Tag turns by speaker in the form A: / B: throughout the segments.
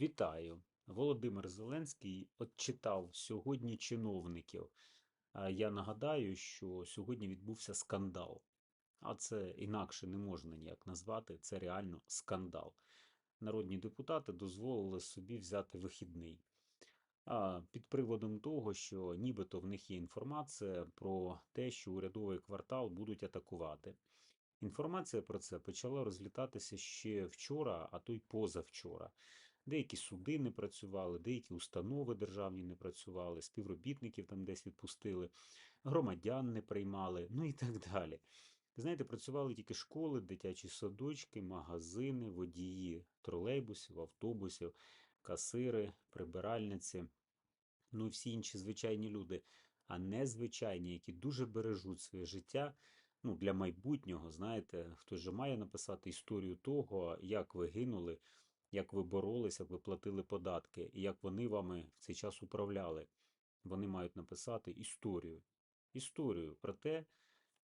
A: Вітаю! Володимир Зеленський отчитав сьогодні чиновників. Я нагадаю, що сьогодні відбувся скандал. А це інакше не можна ніяк назвати. Це реально скандал. Народні депутати дозволили собі взяти вихідний. Під приводом того, що нібито в них є інформація про те, що урядовий квартал будуть атакувати. Інформація про це почала розлітатися ще вчора, а то й позавчора. Деякі суди не працювали, деякі установи державні не працювали, співробітників там десь відпустили, громадян не приймали, ну і так далі. Знаєте, працювали тільки школи, дитячі садочки, магазини, водії тролейбусів, автобусів, касири, прибиральниці, ну і всі інші звичайні люди, а не звичайні, які дуже бережуть своє життя. Ну, для майбутнього, знаєте, хтось же має написати історію того, як ви гинули, як ви боролись, як ви платили податки, і як вони вами в цей час управляли. Вони мають написати історію. Історію про те,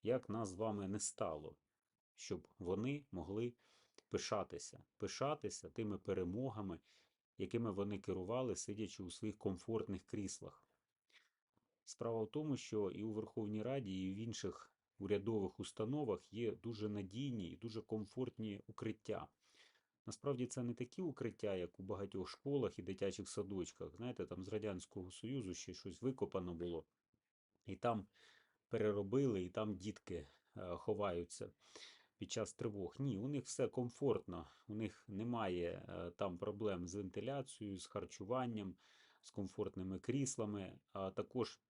A: як нас з вами не стало, щоб вони могли пишатися, пишатися тими перемогами, якими вони керували, сидячи у своїх комфортних кріслах. Справа в тому, що і у Верховній Раді, і в інших урядових установах є дуже надійні і дуже комфортні укриття. Насправді це не такі укриття, як у багатьох школах і дитячих садочках. Знаєте, там з Радянського Союзу ще щось викопано було, і там переробили, і там дітки е, ховаються під час тривог. Ні, у них все комфортно, у них немає е, там проблем з вентиляцією, з харчуванням, з комфортними кріслами, а також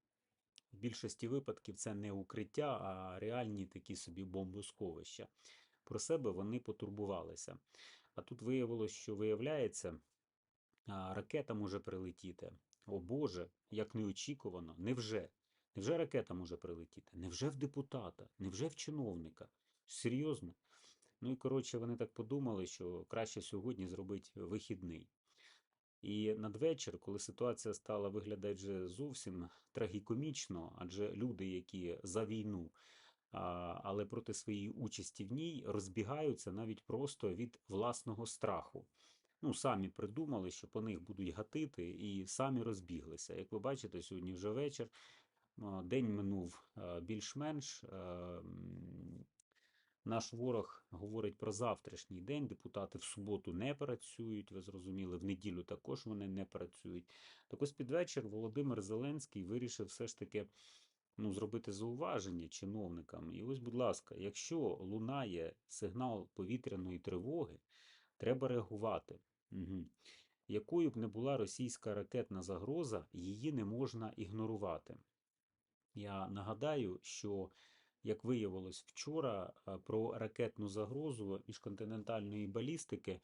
A: в більшості випадків це не укриття, а реальні такі собі бомбосховища. Про себе вони потурбувалися. А тут виявилось, що виявляється, ракета може прилетіти. О Боже, як неочікувано. Невже? Невже ракета може прилетіти? Невже в депутата? Невже в чиновника? Серйозно? Ну і коротше, вони так подумали, що краще сьогодні зробити вихідний. І надвечір, коли ситуація стала виглядати вже зовсім трагікомічно, адже люди, які за війну, але проти своєї участі в ній розбігаються навіть просто від власного страху. Ну, самі придумали, що по них будуть гатити, і самі розбіглися. Як ви бачите, сьогодні вже вечір. День минув більш-менш. Наш ворог говорить про завтрашній день. Депутати в суботу не працюють, ви зрозуміли, в неділю також вони не працюють. Так ось під вечір Володимир Зеленський вирішив все ж таки ну, зробити зауваження чиновникам. І ось, будь ласка, якщо лунає сигнал повітряної тривоги, треба реагувати. Угу. Якою б не була російська ракетна загроза, її не можна ігнорувати. Я нагадаю, що, як виявилось вчора, е, про ракетну загрозу міжконтинентальної балістики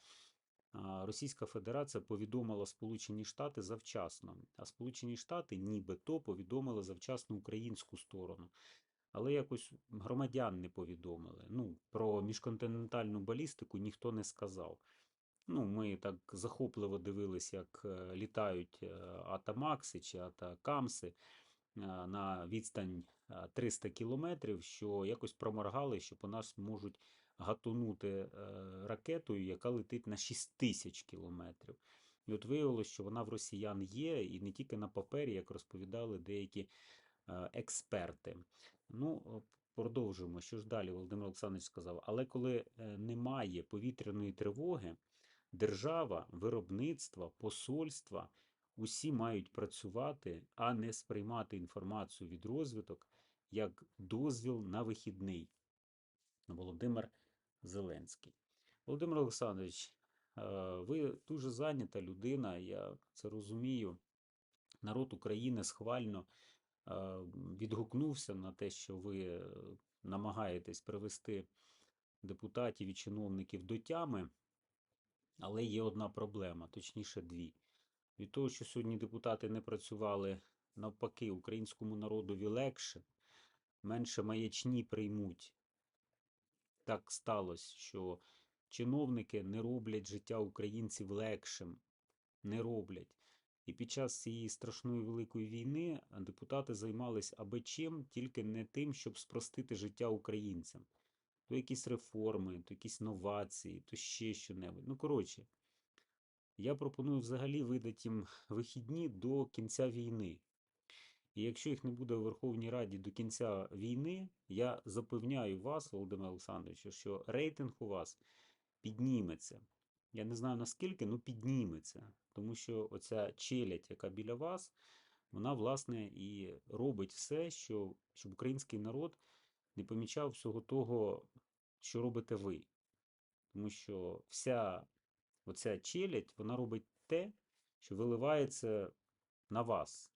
A: Російська Федерація повідомила Сполучені Штати завчасно, а Сполучені Штати нібито повідомили завчасно українську сторону. Але якось громадян не повідомили. Ну, про міжконтинентальну балістику ніхто не сказав. Ну, ми так захопливо дивились, як е, літають е, Атамакси чи Атакамси е, на відстань е, 300 кілометрів, що якось проморгали, що по нас можуть гатунути е, ракетою, яка летить на 6 тисяч кілометрів. І от виявилось, що вона в росіян є, і не тільки на папері, як розповідали деякі е, експерти. Ну, продовжуємо. Що ж далі Володимир Олександрович сказав? Але коли е, немає повітряної тривоги, держава, виробництва, посольства усі мають працювати, а не сприймати інформацію від розвиток як дозвіл на вихідний. Володимир Зеленський. Володимир Олександрович, е, ви дуже зайнята людина, я це розумію. Народ України схвально е, відгукнувся на те, що ви е, намагаєтесь привести депутатів і чиновників до тями, але є одна проблема, точніше дві. Від того, що сьогодні депутати не працювали навпаки, українському народові легше, менше маячні приймуть. Так сталося, що чиновники не роблять життя українців легшим, не роблять. І під час цієї страшної великої війни депутати займались аби чим, тільки не тим, щоб спростити життя українцям. То якісь реформи, то якісь новації, то ще що-небудь. Ну, коротше, Я пропоную взагалі видати їм вихідні до кінця війни. І якщо їх не буде у Верховній Раді до кінця війни, я запевняю вас, Володимир Олександрович, що рейтинг у вас підніметься. Я не знаю наскільки, але підніметься. Тому що оця челядь, яка біля вас, вона, власне, і робить все, що, щоб український народ не помічав всього того, що робите ви. Тому що вся оця челядь, вона робить те, що виливається на вас.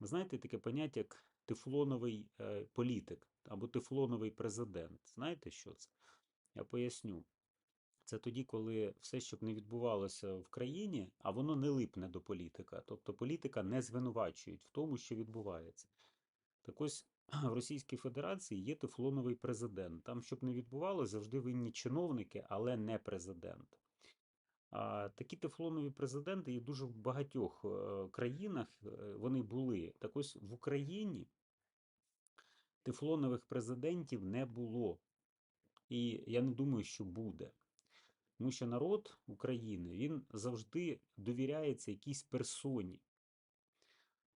A: Ви знаєте таке поняття, як тефлоновий е, політик або тефлоновий президент. Знаєте, що це? Я поясню. Це тоді, коли все, що б не відбувалося в країні, а воно не липне до політика. Тобто політика не звинувачують в тому, що відбувається. Так ось в Російській Федерації є тефлоновий президент. Там, щоб не відбувалося, завжди винні чиновники, але не президент. Такі тефлонові президенти є дуже в багатьох е, країнах. е, Вони були. Так ось в Україні тефлонових президентів не було. І я не думаю, що буде. Тому що народ України він завжди довіряється якійсь персоні.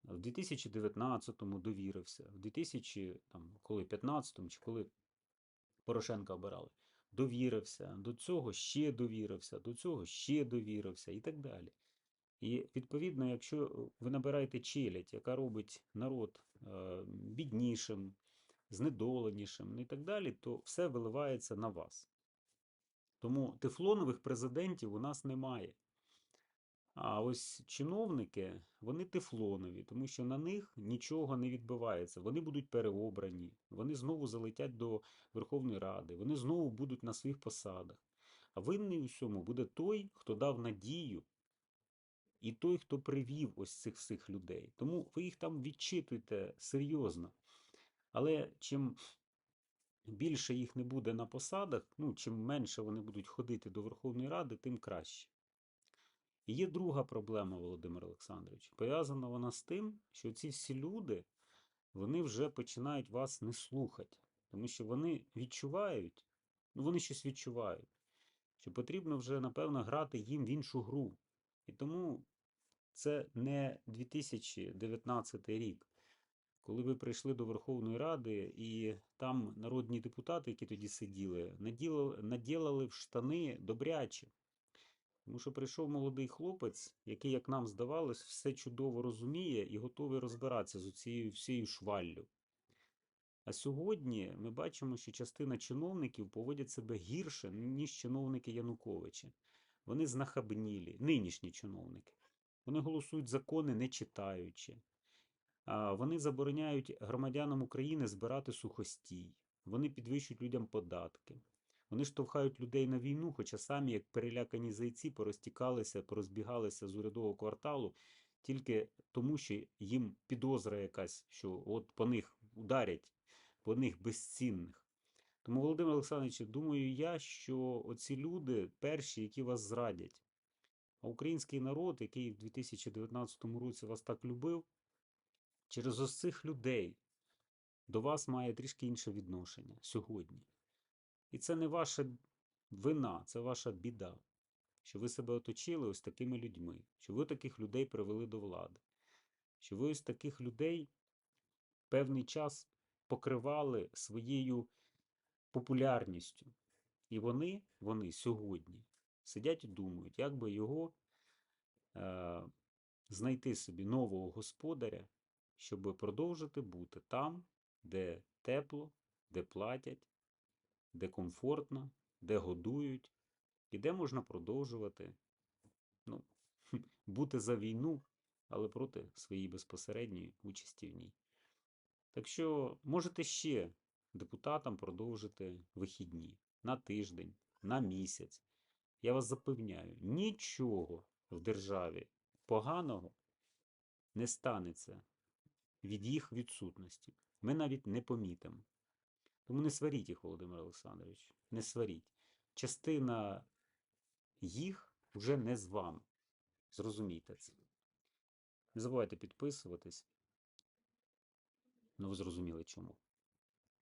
A: В 2019-му довірився, в 2015 чи коли Порошенка обирали, довірився, до цього ще довірився, до цього ще довірився і так далі. І відповідно, якщо ви набираєте челядь, яка робить народ е, біднішим, знедоленішим і так далі, то все виливається на вас. Тому тефлонових президентів у нас немає. А ось чиновники, вони тефлонові, тому що на них нічого не відбувається. Вони будуть переобрані, вони знову залетять до Верховної Ради, вони знову будуть на своїх посадах. А винний у всьому буде той, хто дав надію, і той, хто привів ось цих всіх людей. Тому ви їх там відчитуйте серйозно. Але чим більше їх не буде на посадах, ну, чим менше вони будуть ходити до Верховної Ради, тим краще. Є друга проблема, Володимир Олександрович. Пов'язана вона з тим, що ці всі люди вони вже починають вас не слухати, тому що вони відчувають, ну вони щось відчувають, що потрібно вже, напевно, грати їм в іншу гру. І тому це не 2019 рік, коли ви прийшли до Верховної Ради, і там народні депутати, які тоді сиділи, наділали в штани добряче. Тому що прийшов молодий хлопець, який, як нам здавалось, все чудово розуміє і готовий розбиратися з цією всією шваллю. А сьогодні ми бачимо, що частина чиновників поводять себе гірше, ніж чиновники Януковича. Вони знахабнілі, нинішні чиновники. Вони голосують закони, не читаючи. Вони забороняють громадянам України збирати сухостій. Вони підвищують людям податки. Вони штовхають людей на війну, хоча самі, як перелякані зайці, порозтікалися, порозбігалися з урядового кварталу тільки тому, що їм підозра якась, що от по них ударять, по них безцінних. Тому, Володимир Олександрович, думаю я, що оці люди перші, які вас зрадять. А український народ, який в 2019 році вас так любив, через ось цих людей до вас має трішки інше відношення сьогодні. І це не ваша вина, це ваша біда, що ви себе оточили ось такими людьми, що ви таких людей привели до влади, що ви ось таких людей певний час покривали своєю популярністю. І вони, вони сьогодні сидять і думають, як би його е, знайти собі нового господаря, щоб продовжити бути там, де тепло, де платять де комфортно, де годують, і де можна продовжувати ну, бути за війну, але проти своєї безпосередньої участі в ній. Так що можете ще депутатам продовжити вихідні на тиждень, на місяць. Я вас запевняю, нічого в державі поганого не станеться від їх відсутності. Ми навіть не помітимо. Тому не сваріть їх, Володимир Олександрович, не сваріть. Частина їх вже не з вами. Зрозумійте це. Не забувайте підписуватись. Ну, ви зрозуміли чому.